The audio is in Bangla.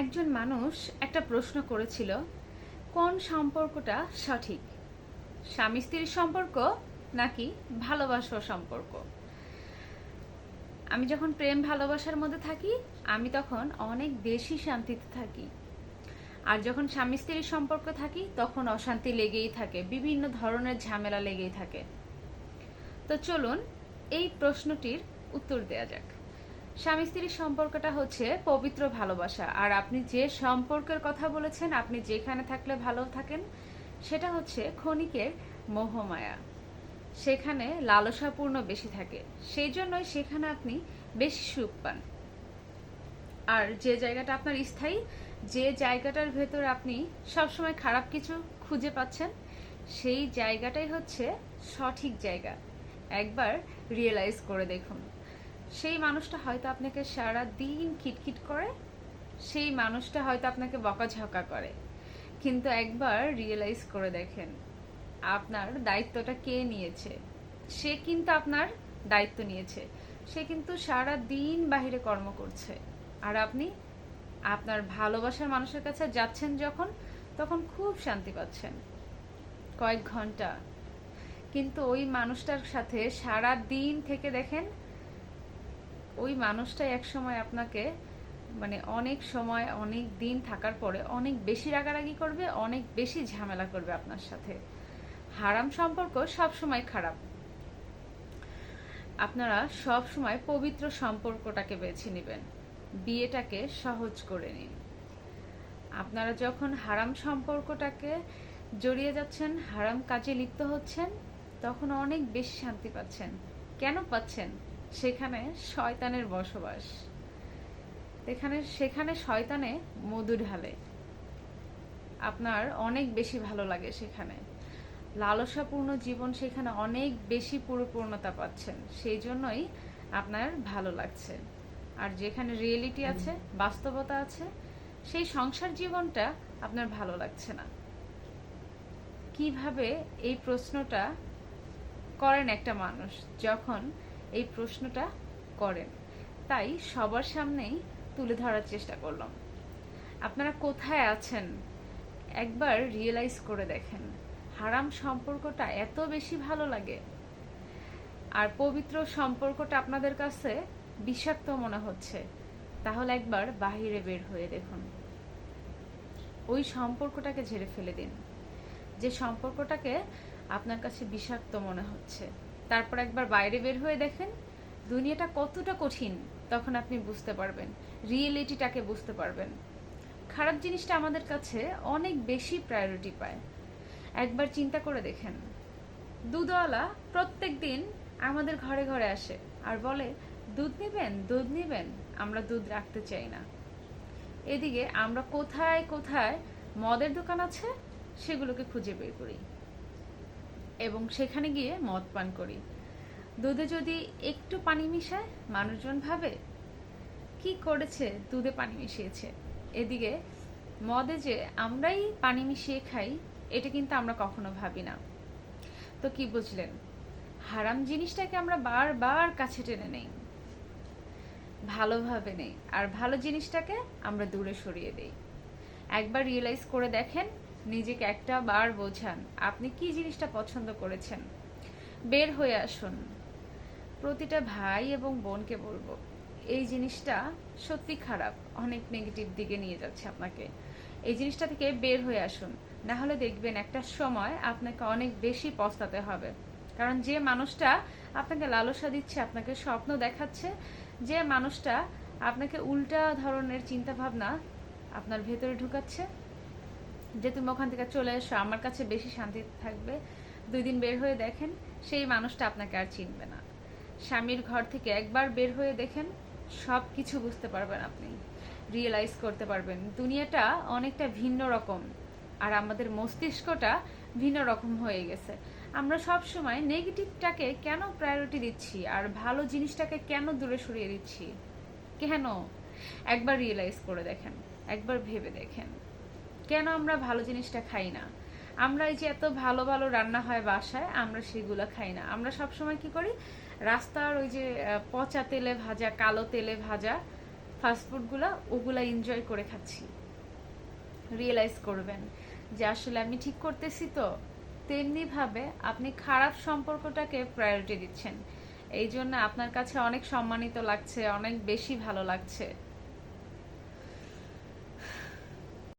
একজন মানুষ একটা প্রশ্ন করেছিল, কোন সম্পর্কটা সঠিক? স্বামী স্ত্রীর সম্পর্ক নাকি ভালোবাসার সম্পর্ক? আমি যখন প্রেম ভালোবাসার মধ্যে থাকি, আমি তখন অনেক বেশি শান্তিতে থাকি। আর যখন স্বামী স্ত্রীর সম্পর্ক থাকি, তখন অশান্তি লেগেই থাকে, বিভিন্ন ধরনের ঝামেলা লেগেই থাকে। তো চলুন এই প্রশ্নটির উত্তর দেয়া যাক। স্বামী স্ত্রীর সম্পর্কটা হচ্ছে পবিত্র ভালোবাসা। আর আপনি যে সম্পর্কের কথা বলেছেন, আপনি যেখানে থাকলে ভালো থাকেন, সেটা হচ্ছে ক্ষণিকের মোহমায়া। সেখানে লালসাপূর্ণ বেশি থাকে। সেই জন্যই সেখানে আপনি বেশি সুখ পান। আর যে জায়গাটা আপনার স্থায়ী, যে জায়গাটার ভেতর আপনি সবসময় খারাপ কিছু খুঁজে পাচ্ছেন, সেই জায়গাটাই হচ্ছে সঠিক জায়গা। একবার রিয়েলাইজ করে দেখুন। সেই মানুষটা হয়তো আপনাকে সারা দিন খিটখিট করে, সেই মানুষটা হয়তো আপনাকে বকাঝকা করে। কিন্তু একবার রিয়েলাইজ করে দেখেন, আপনার দায়িত্বটা কে নিয়েছে? সে কিন্তু আপনার দায়িত্ব নিয়েছে। সে কিন্তু সারা দিন বাহিরে কর্ম করছে। আর আপনি আপনার ভালোবাসার মানুষের কাছে যাচ্ছেন যখন, তখন খুব শান্তি পাচ্ছেন। কয়েক ঘণ্টা। কিন্তু ওই মানুষটার সাথে সারা দিন থেকে দেখেন ওই মানুষটাই এক সময় আপনাকে মানে অনেক সময়, অনেক দিন থাকার পরে অনেক বেশি রাগারাগি করবে, অনেক বেশি ঝামেলা করবে আপনার সাথে। হারাম সম্পর্ক সব সময় খারাপ। আপনারা সব সময় পবিত্র সম্পর্কটাকে বেছে নেবেন। বিয়েটাকে সহজ করে নিন। আপনারা যখন হারাম সম্পর্কটাকে জড়িয়ে যাচ্ছেন, হারাম কাজে লিপ্ত হচ্ছেন, তখন অনেক বেশি শান্তি পাচ্ছেন। কেন পাচ্ছেন? সেখানে শয়তানের বসবাস। এখানে সেখানে শয়তানে মধু ঢালে। আপনার অনেক বেশি ভালো লাগে সেখানে। লালসাপূর্ণ জীবন সেখানে অনেক বেশি পরিপূর্ণতা পাচ্ছেন। সেই জন্যই আপনার ভালো লাগছে। আর যেখানে রিয়েলিটি আছে বাস্তবতা আছে সেই সংসার জীবনটা আপনার ভালো লাগছে না। কীভাবে এই প্রশ্নটা করেন একটা মানুষ যখন এই প্রশ্নটা করেন। তাই সবার সামনেই তুলে ধরার চেষ্টা করলাম। আপনারা কোথায় আছেন? একবার রিয়েলাইজ করে দেখেন, হারাম সম্পর্কটা এত বেশি ভালো লাগে। আর পবিত্র সম্পর্কটা আপনাদের কাছে বিষাক্ত মনে হচ্ছে, তাহলে একবার বাহিরে বের হয়ে দেখুন। ওই সম্পর্কটাকে ঝেড়ে ফেলে দিন। যে সম্পর্কটাকে আপনার কাছে বিষাক্ত মনে হচ্ছে তারপর একবার বাইরে বের হয়ে দেখেন দুনিয়াটা কতটা কঠিন, তখন আপনি বুঝতে পারবেন, রিয়েলিটিটাকে বুঝতে পারবেন। খারাপ জিনিসটা আমাদের কাছে অনেক বেশি প্রায়োরিটি পায়। একবার চিন্তা করে দেখেন, দুধওয়ালা প্রত্যেক দিন আমাদের ঘরে ঘরে আসে আর বলে, দুধ নেবেন দুধ নেবেন, আমরা দুধ রাখতে চাই না। এদিকে আমরা কোথায় কোথায় মদের দোকান আছে, সেগুলোকে খুঁজে বের করি। এবং সেখানে গিয়ে মদ পান করি। দুধে যদি একটু পানি মিশায়, মানুষজন ভাবে, কি করেছে? দুধে পানি মিশিয়েছে। এদিকে, মদে যে আমরাই পানি মিশিয়ে খাই, এটা কিন্তু আমরা কখনো ভাবি না। তো কি বুঝলেন? হারাম জিনিসটাকে আমরা বারবার কাছে টেনে নেই। ভালোভাবে নেই। আর ভালো জিনিসটাকে আমরা দূরে সরিয়ে দেই। একবার রিয়েলাইজ করে দেখেন নিজেকে একটা বার বোঝান, আপনি কি জিনিসটা পছন্দ করেছেন? বের হয়ে আসুন। প্রতিটা ভাই এবং বোনকে বলব, এই জিনিসটা সত্যি খারাপ, অনেক নেগেটিভ দিকে নিয়ে যাচ্ছে আপনাকে। এই জিনিসটা থেকে বের হয়ে আসুন, না হলে দেখবেন একটা সময় আপনাকে অনেক বেশি পস্তাতে হবে। কারণ যে মানুষটা আপনাকে লালসা দিচ্ছে, আপনাকে স্বপ্ন দেখাচ্ছে, যে মানুষটা আপনাকে উল্টা ধরনের চিন্তা ভাবনা আপনার ভেতরে ঢুকাচ্ছে যে তুমি ওখান থেকে চলে এসো, আমার কাছে বেশি শান্তি থাকবে। দুই দিন বের হয়ে দেখেন, সেই মানুষটা আপনাকে আর চিনবে না। স্বামীর ঘর থেকে একবার বের হয়ে দেখেন সব কিছু বুঝতে পারবেন আপনি। রিয়েলাইজ করতে পারবেন। দুনিয়াটা অনেকটা ভিন্ন রকম, আর আমাদের মস্তিষ্কটা ভিন্ন রকম হয়ে গেছে। আমরা সব সময় নেগেটিভটাকে কেন প্রায়োরিটি দিচ্ছি, আর ভালো জিনিসটাকে কেন দূরে সরিয়ে দিচ্ছি? কেন? একবার রিয়েলাইজ করে দেখেন, একবার ভেবে দেখেন। কেন আমরা ভালো জিনিসটা খাই না? আমরা এই যে এত ভালো ভালো রান্না হয় বাসায়, আমরা সেগুলো খাই না। আমরা সব সময় কি করি? রাস্তার ওই যে পচা তেলে ভাজা, কালো তেলে ভাজা ফাস্টফুডগুলো ওগুলা এনজয় করে খাচ্ছি। রিয়েলাইজ করবেন যে আসলে আমি ঠিক করতেছি তো। তেমনিভাবে আপনি খারাপ সম্পর্কটাকে প্রায়োরিটি দিচ্ছেন। এই জন্য আপনার কাছে অনেক সম্মানিত লাগছে, অনেক বেশি ভালো লাগছে।